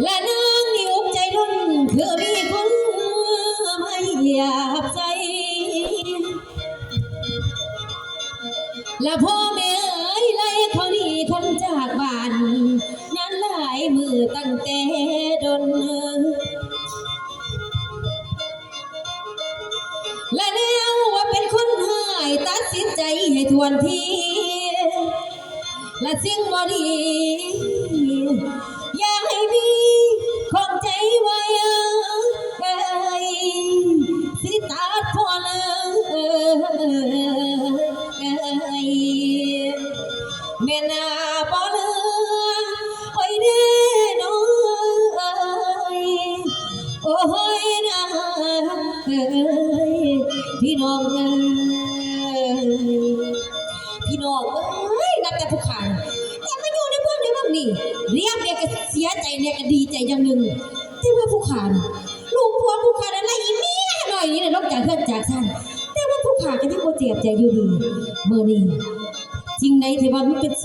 และนางนี่อกใจล้นเพื่อมีคนไม่หยาบใจ และพ่อแม่เอ๋ยไล่เขาหนีคนจากบ้าน นั้นหลายมือตั้งแต่ดนและแนวว่าเป็นคนหายตัดสินใจให้ทวนที และสิ่งบ่ดี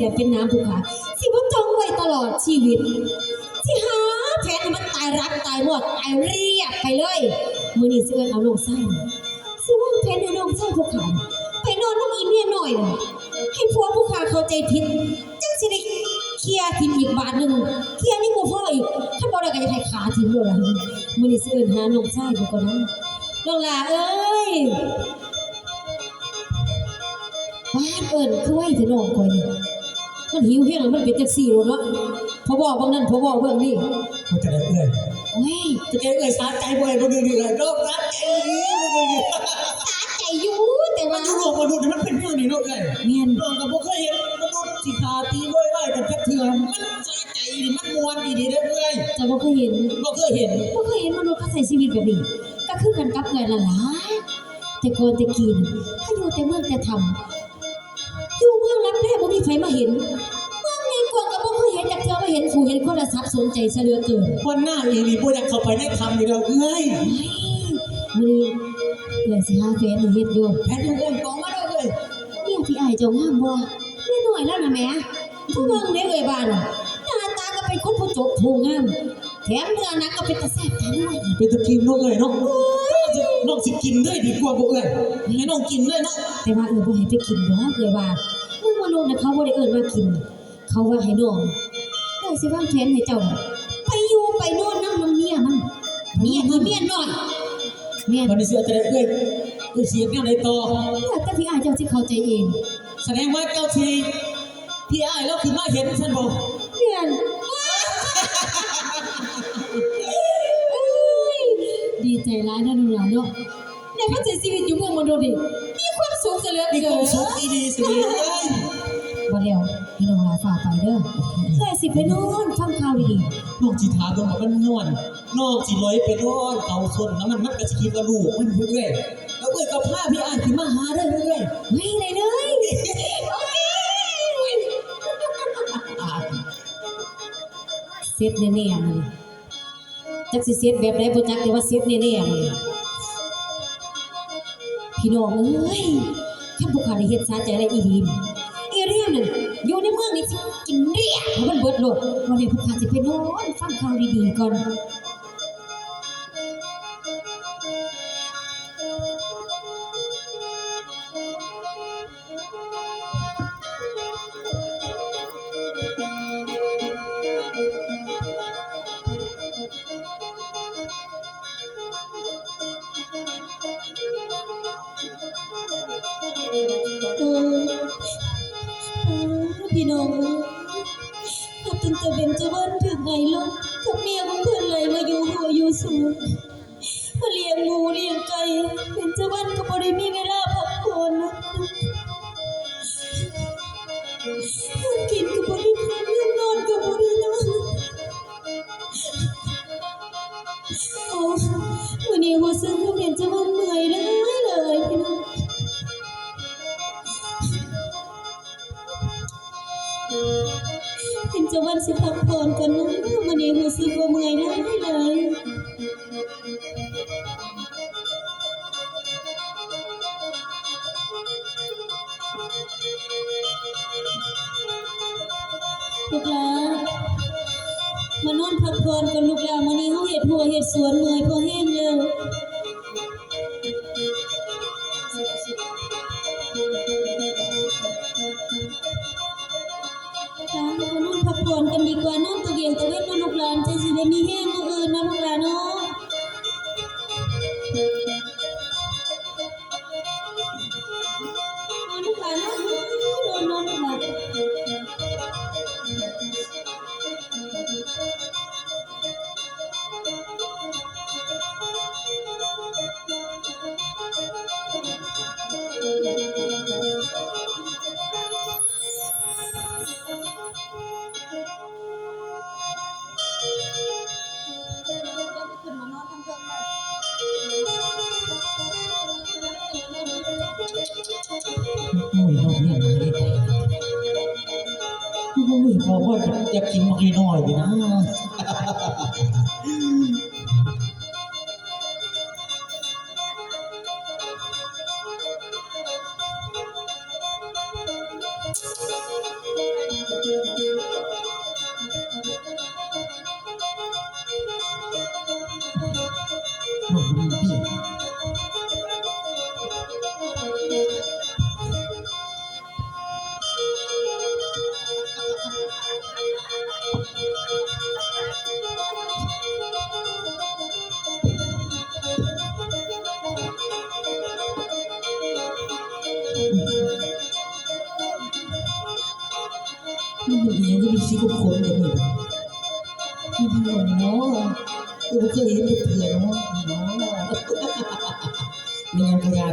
ว่เป็นน้ำผู้ขายสิบ่จองไว้ตลอดชีวิตสิหาแผนให้มันตายรักตายหมดตายเรียบไปเลยมือนี้สิเอิ้นเอาลงไส้สิว่างแผนให้น้องไส้ผู้ขาไปนอนน้ำอีเมียหน่อย ให้ผัวผู้ขาเข้าใจผิดจังสิได้เคลียร์ทีมอีกบาทหนึ่งเคลียร์นี่บ่พออีกถ้าบ่ได้ก็จะให้ขาทีมด้วยมือนี้สิเอิ้นหาน้องไส้ผู้ก่อนนะน้องลาเอ้ยบ้านเอิ้นคือไว้เถอะน้องก่อยนี่ มันหิวแห้งแล้วมันเป็นจังซี่โลดเนาะพอบอกบางนั้นพอบอกเบิ่งนี่มันจะได้เอื้อยโอ้ยจะได้เอื้อยสาใจบ่อยบ่ดื้อๆเลยโลกรักใจดีบ่ดื้อสาใจอยู่แต่ๆมัว่านอยู่โลกมนุษย์นี่มันเป็นอยู่นี่เนาะเอื้อยเมียนน้องก็บ่เคยเห็นมนุษย์สิขาตีบ่อยไว้กันจักเทื่อมันสาใจนี่มันม่วนอีดีเด้อเอื้อยจะบ่เคยเห็นบ่เคยเห็นบ่เคยเห็นมนุษย์เขาใช้ชีวิตแบบนี้ก็คือกันกับเงินละล่ะแต่ก่อนแต่กินถ้าอยู่แต่เมืองแต่ทำ มีใครมาเห็นเมืองนี้กวางก็บ่เคยเห็นจักเทื่อมาเห็นผู้เห็นคนละทรัพย์สนใจซะเหลือเกินวันหน้าอีนี่บ่อยากเข้าไปในคำนี่แล้วเอื้อยมื้อนี้เอื้อยสิหาแฟนให้เฮ็ดอยู่แพทย์เอื้อยกองมาเด้อเอื้อยเนี่ยพี่อายเจ้างามบ่แม่น้อยแล้วนะแม่ผู้เบิ่งเด้เอ้ยบ้านน่ะหน้าตาก็เป็นคนผู้จบผู้งาม แถมเนื้อหนังก็เป็นตาแซ่บแท้ด้วยอีกเป็นตะกินเนาะเอื้อยเนาะน้องสิกินเลยดีกว่าบ่เอื้อยให้น้องกินเลยเนาะแต่ว่าเออบ่ให้ไปกินดอกเลยว่ามึงม นุษย์น่ะเขาบ่ได้เอิ้นว่ากิน เขาว่าให้น้องได้สิวางแผนให้เจ้าน่ะไปอยู่ไปโน่นนำน้ำเมียมันเมียอีเมียน้อยเมียวันนี้เสือจะได้เอื้อยเอื้อยเสียงแนวใดต่อแล้วแต่พี่อายเจ้าสิเข้าใจเอง แสดงว่าเจ้าทีที่อ้ายแล้วคือมาเห็นฉันบอกเมียนเอ้ยดีใจร้ายนะหนูหลานเนาะในพัฒชีวิตอยู่เมืองมนุษย์นี่มีความสุขเสียเหลือมีเกิความนสุขอีดีสิเอ้ย ฝ่าไปเด้อเคยสิไปนอนฟังข่าวดีน้องจีถามลงมามันม่วนน้องจีลอยไปนอนเขาส่วนน้ำมันมันกระชิบกระลูกมันเรื่อยแล้วเอ้ยกับผ้าพี่อ้ายที่มาหาได้เรื่อยๆไม่เลยเลยโอเคเซฟแน่ๆเลยจักสิเซฟแบบไหนบ่จักแต่ว่าเซฟแน่ๆเลยพี่น้องเอ้ยข้าบุคคลได้เฮ็ดสาใจอะไรอีดีนี่อีเรี กินเรียกมันเบิดโลดวันนี้ผู้ข้าจะไปนอนฟังข่าวดีๆก่อน มานอนพักผ่อนกันลูกหลานมื้อนี้เฮาเฮ็ดหัวเฮ็ดสวนเมื่อยพอแห้งแล้ว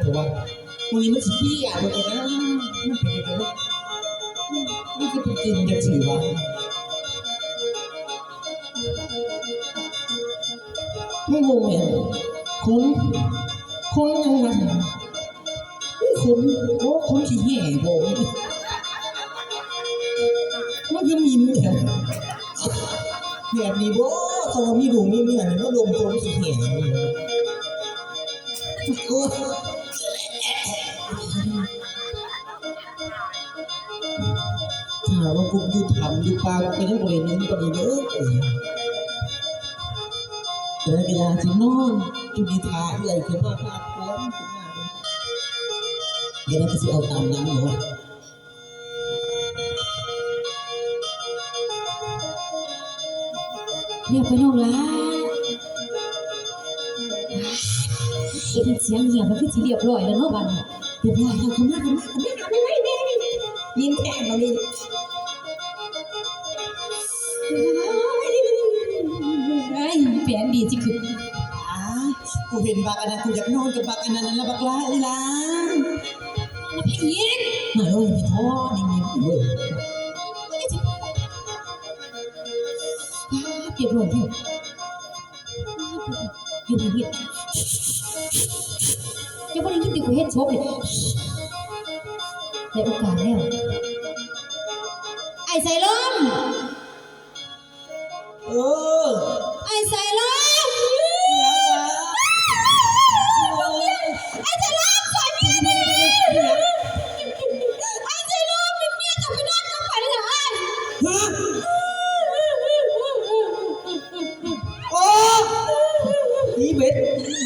มันยังกระว่าวันนี้มันสิพี่อะบ่ได้นะมันเป็นยังไงมันจะเป็นจริงจังสิวะไม่งงเลยคุ้นคุ้นยังไงนี่คนโอ้คุ้นขี้แห่บ่มันก็มีเหมือนกันแบบนี้บ่เขาว่ามีดูมีเมียนี่มันลงตัวสิเห็นโอ้ ถ้าว่ากูอยู่ทำอยู่ปากก็ยังบ่ได้ยินก็ดีเด้อเดี๋ยวก็อยากสินอนจุดีทาใหญ่ขึ้นมาพาพร้อมขึ้นมาเดี๋ยวเราก็สิเอาตามนั้นเนาะเรียกไปน้องลานได้ยินเสียงเงียบมันคือสิเรียบร้อยแล้วเนาะบัดนี้เรียบร้อยแล้วเข้ามาเข้ามาเข้ามาเขามาไว้ม่นี่ยินแค่เราดิไกูเห็นบักอันนั้นกูอยากนอนกับบักอันนั้นแล้วบั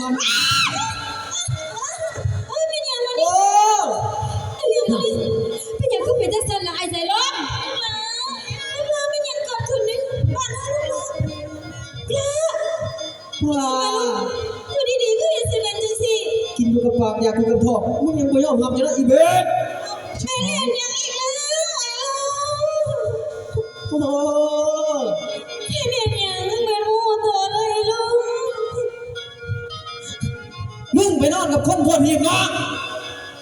Thank you. กับคนพวกนี้เนาะ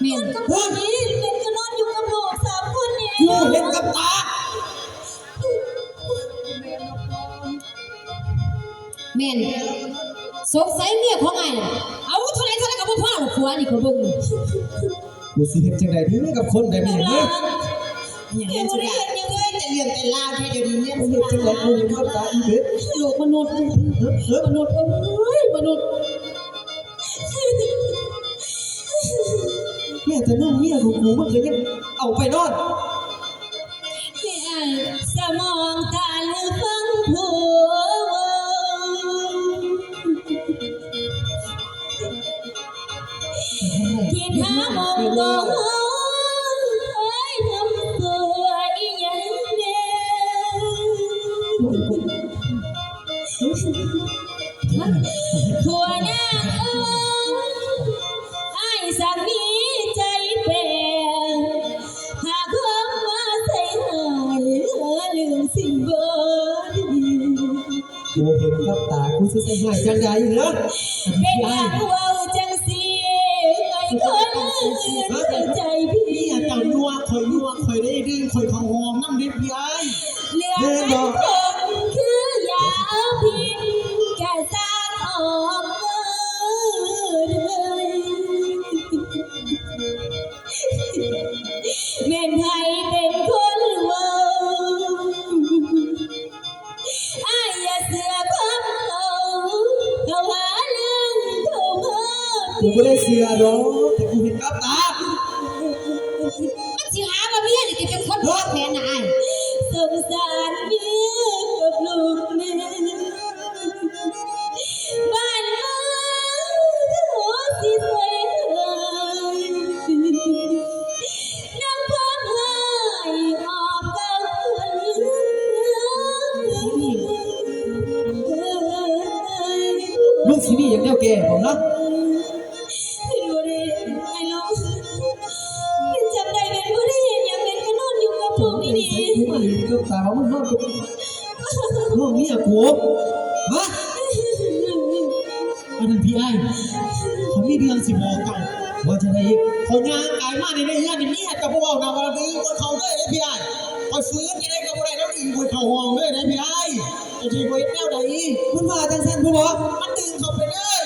เมียนกับคนนี้เป็นก็นอนอยู่กับหนูสามคนนี่ยกูเห็นกับตาเมียนสงสัยเมียของไอ้น่ะเอาเท่าไรเท่าไรกับพ่อหรอกผัวนี่ก็เบิ่งกูสิเฮ็ดจังไดดีกับคนแบบนี้เมีเด้ยอเมียบ่ได้เห็นยังไงแต่เรื่องแต่ราวแค่เดี๋ยวนี้เนี่ยกูเฮ็ดจังไดกูเห็นกับตาอีเบ็ดโลกมนุษย์มนุษย์เอ้ยมนุษย์ แม่แต่น้องเมียของกูมันก็ยังเอาไปนอนแม่สมอง คนอื่นเข้าใจพี่พี่อากเจ้านัวคอยนัวคอยได้ดื้อคอยเขาหอมน้ำด็ดพี่ไอ้เรื่องนั้นผมคือยาพิษแก่สร้างออกเลยแม่นไผเป็นคนเว่าอายอย่าเสือความเขาเขาหาเรื่องเขามากูไม่ได้เสียดอก กูเห็นกับตามันสิหามาเมียนี่จะเป็นคนวางแผนนายสงสารเมีย เขามีเรื่องสิบอกกันว่าจะได้เขาย่างกายมาในในเฮือนนี่เมียกับพวกเรานะว่าดื้อคนเขาด้วยนะพี่ไอ้คอยฟื้นยังไงกับอะไรแล้วดึงคนเขาห้องด้วยนะพี่ไอ้จะทีไว้แนวใดมันว่าจังสันผู้บอกมันดึงเขาไปเลย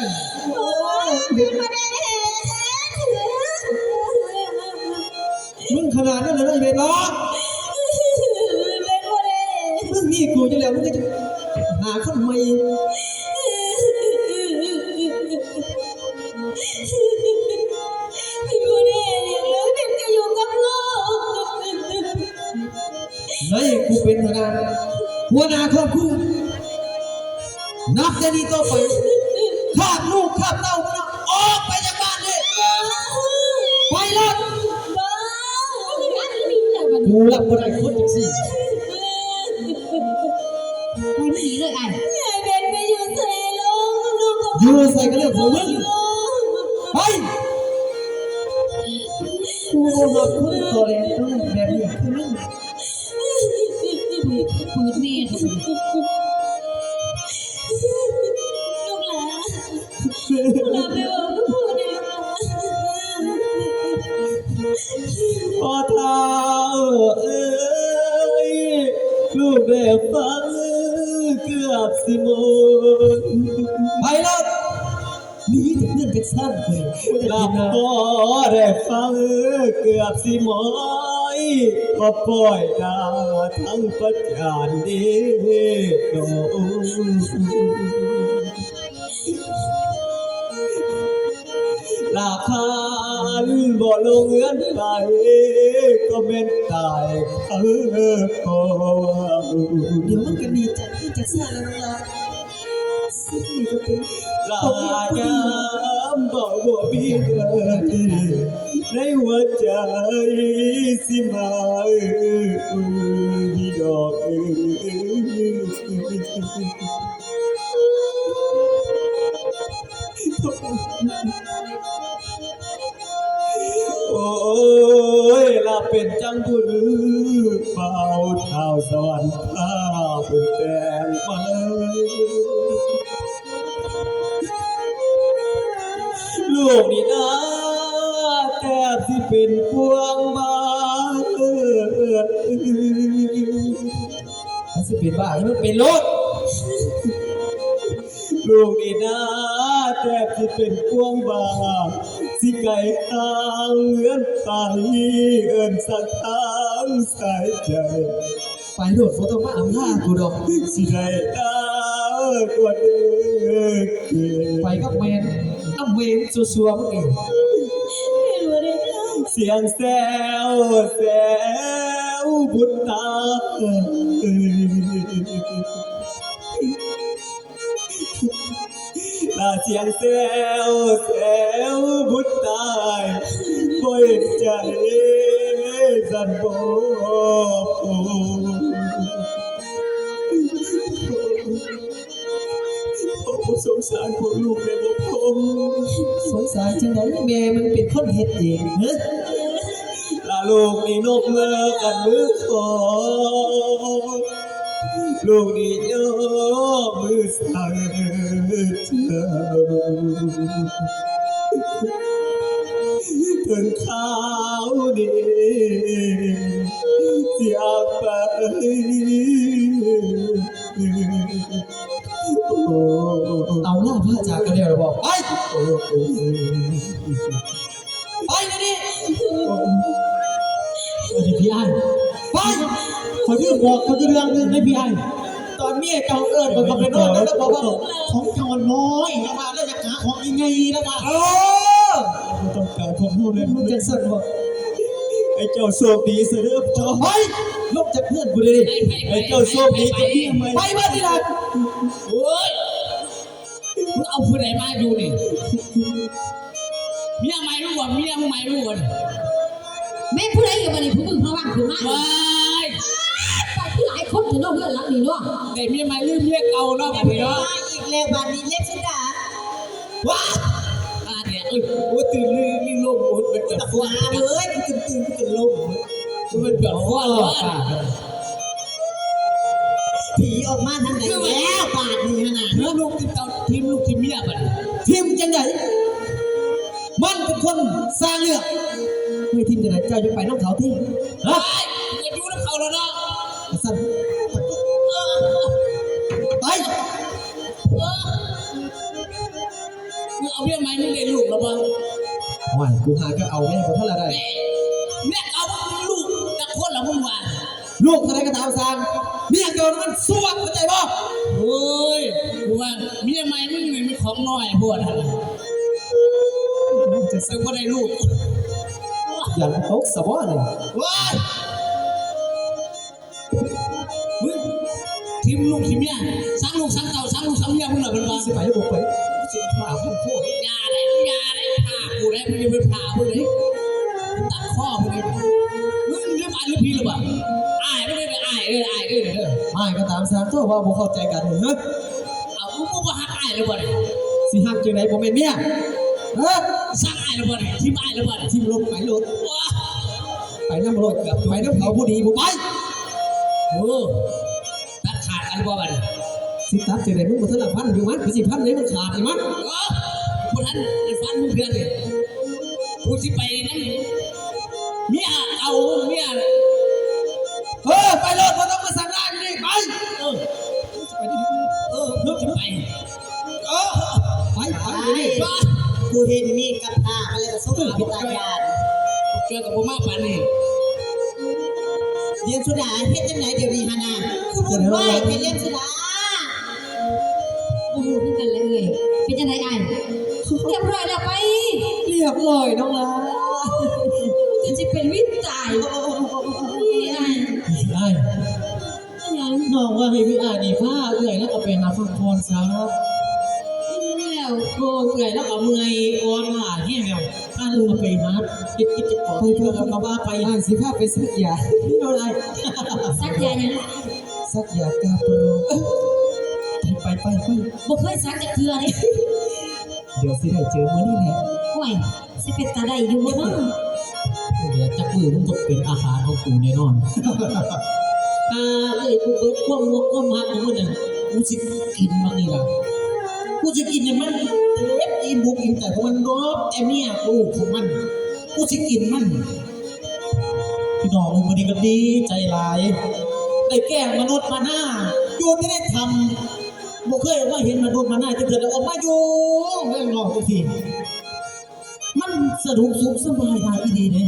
โอ้ยเป็นบ่ได้เห็นมึงขนาดนั้นเลยนะไอ้เบนล้อเป็นบ่ได้มึงนี่กูจะแล้วมึงก็จะหาคนใหม่ หัวหน้าหัวหน้าครอบครัวนับแต่นี้ต่อไปข้าลูกข้าเต้ามึงนะออกไปจากบ้านเลยไปรถบ้าอันนี้และมันกูรับบ่ได้คนจังสี่ไม่หนีเลยไอ้เป็นไปอยู่ใส่ลูกลูกอยู่ใส่กันเรื่องของมึงไปกูรับคนตัวแรง ลูกหลานลูกหลานไปบอกกับพ่อได้ไหมพ่อเท้าเอ้ยลูกได้ฟังเกือบสิโมงไปรถหนีจากเพื่อนกันสั้นเลยหลับก็ได้ฟังเกือบสิหมอ ยก็ปล่อยดาทั้งประจานเดีโดลาคานบ่ลงเงินไปก็เป็นตายเออพอเดี๋ยวมันก็มีจัดีใจจะสร้างแล้วล่ะลายามบอกว่มีเกิด ในหัวใจสิมาพี่ดอกโอ้ยลาเป็นจังบุญเป่าเท้าสวรรค์ข้าเป็นแตงมาลูกนี่นะ แทบที่เป็นพวงบ้ามันสิเป็นบ้าให้มันเป็นรถลูกนี่นะแทบที่เป็นพวงบ้าสิไก่ทางเลื่อนไปเอินสักทางสายใจไปโดดเขาต้องมาอำนาจกูดอกสิได้ตากว่าเดิมไปกับเวนน้ำเวนชัวร์ๆมึงเองเป็นบ่ได้ทำ เสียงแซวแซวบุตตาลาเสียงแซวแซวบุตตาบ่เห็นใจสันโบผมสงสารพวกลูกเลยครับผมสงสารจังไหนแม่มันเป็นคนเฮ็ดเองเฮ้ลา ลูกนี่นกเมื่อกันมือขอลูกนี่ยอมือสั่นเธอถึงข้าวดีเสียไปเอาหน้าพระจากกันเดียวเราบอกไปไปเลยดิ ไอ้ไปคนที่บอกเขาจะเรื่องหนึงให้พี่ไอ้ตอนเมียเจ้าเอิญมันก็ไปนอนแล้วแล้วบอกว่าของเจ้าน้อยแล้วมาแล้วจะหาของยังไงแล้วมาเออต้องการของลูกเลยมันจะสั่นบอกไอ้เจ้าโชคดีเสือเจ้าไปลบจากเพื่อนกูเลยดิไอ้เจ้าโชคดีกับเมียไหมไปบ้านที่ไหนโอ้ยมึงเอาผู้ใดมาดูนี่เมียใหม่รู้บ่เมียมึงใหม่รู้บ่ แม่ผู้ใดอยู่บ้านนี้ผู้มึงพระว่างคือมากว้ายแต่ที่หลายคนถึงเอาเรื่องหลังนี่เนาะได้เมียใหม่ลืมเมียเก่าเนาะแบบนี้เนาะอีกแล้วบ้านนี้เล็บสิดาว้าอ่าเนี่ยเอ้ยโอ้ยตื่นลืมลืมลมโอ้ยเป็นแบบว่าเลยมันตื่นตื่นตื่นลมมันเป็นแบบว่าร้อนผีออกมาทางไหนแล้วบาดนี้ขนาดเมื่อลูกที่เตาทีมลูกทีมเมียบัดทีมจังไหนมันเป็นคนสร้างเรื่อง ไม่ทีมจังไหนเจ้าจะไปน้องเขาที่ฮะว้ายจะอยู่น้ำเขาแล้วเนาะสั่นไปมึงเอาเมียใหม่มึงได้ลูกแล้วบ่ว่ายกูหาก็เอาแม่คนเท่าไหรได้เมียเอาลูกจากคนละมึงว่าลูกอะไรก็ตามสร้างเมียเกินมันสวดเข้าใจป่ะโอ้ยกูว่าเมียใหม่มึงนี่มันของน้อยพวกนั้นจะซึ่งบ่ได้ลูก อย่ามาตกสะบ้อเลยว้ายมึงทีมลูกทีมเมียสร้างลูกสร้างเต่าสร้างลูกสร้างเมียมึงเหรอเป็นวะสิไปแล้วบอกไปสิผ่าพุ่งโคตรอย่าได้อย่าได้ผ่ากูได้มึงจะไปผ่ากูเลยตัดข้อมึงเลยมึงเรื่องอะไรพี่หรือเปล่าอายไม่ได้ไปอายเอออายเออเออไม่ก็ตามสร้างตัวว่าบ่เข้าใจกันเฮ้ยเอามึงมึงมาหักอายหรือเปล่าเนี่ยสิหักจังไหนผมเป็นเมียเออสร้างอายหรือเปล่าเนี่ยทีมอายหรือเปล่าเนี่ยทีมลงไปรถว้า ไปน้ำรถกับไปน้ำเขาผู้ดีผู้ไปโอ้ตัดขาดกันบ่บัดเนี่ยสิตัดจังไหนมึงบ่ทันละพันอยู่มั้ยไปสิพันไหนมันขาดอีมั้ยโอ้พวกท่านไอ้ฟันมึงเพื่อนเลยกูสิไปนั่นเมียเอาเมียเออไปรถบ่ต้องมาสั่งร้านอยู่นี่ไปเออไปดิเออนึกถึงไปเออไปไปอยู่นี่ว้ากูเห็นมีกับตาอะไรก็ส่งมาพิตาญาณเจอกับผมมาปันนี่เรียนสุดาเฮ็ดจังไหนเดี๋ยวนี้ฮะนาคือบุญไหวเป็นเรียนสุดาโอ้โหคือกันเลยเป็นจังไหนไอ้เรียบร้อยแล้วไปเรียบร้อยน้องลาจะสิเป็นวิตายนี่ไอ้ได้ยังน้องว่าให้พี่อานี่พาเอื่อยแล้วก็ไปหาฟังพรซะแล้ว โอ้เอื่อยแล้วก็เมื่อยอ่อนล้าแห้งแล้วถ้าเราไปหาคิดคิดจะขอไปเพื่อมาว่าไปอ่านสิพาไปสักอย่างนี่เอาอะไรสักอย่างยังสักอย่างกาโปรไปไปไปบ่เคยสักจากเทื่อเลยเดี๋ยวสิได้เจอมื้อนี้แหละห่วยสิเป็นตาได้อยู่บ่เนาะเดี๋ยวจักมือมันตกเป็นอาหารของกูแน่นอนอ่าเอ้ยกูเบิดความงกความหักของมันน่ะกูสิกินมันนี่ล่ะ กูสิกินเนี่ยมันเล็บอิ่มบุกอิ่มแต่ของมันรอบแต่เมียกูของมัน กูสิกินมัน พี่น้องมึงวันนี้ก็ดีใจหลายได้แก้มนุษย์มาหน้าอยู่ไม่ได้ทำบ่เคยว่าเห็นมนุษย์มาหน้าจะเกิดออกมาอยู่แม่งหลอกทุกทีมันสนุกสุขสบายได้อีดีเลย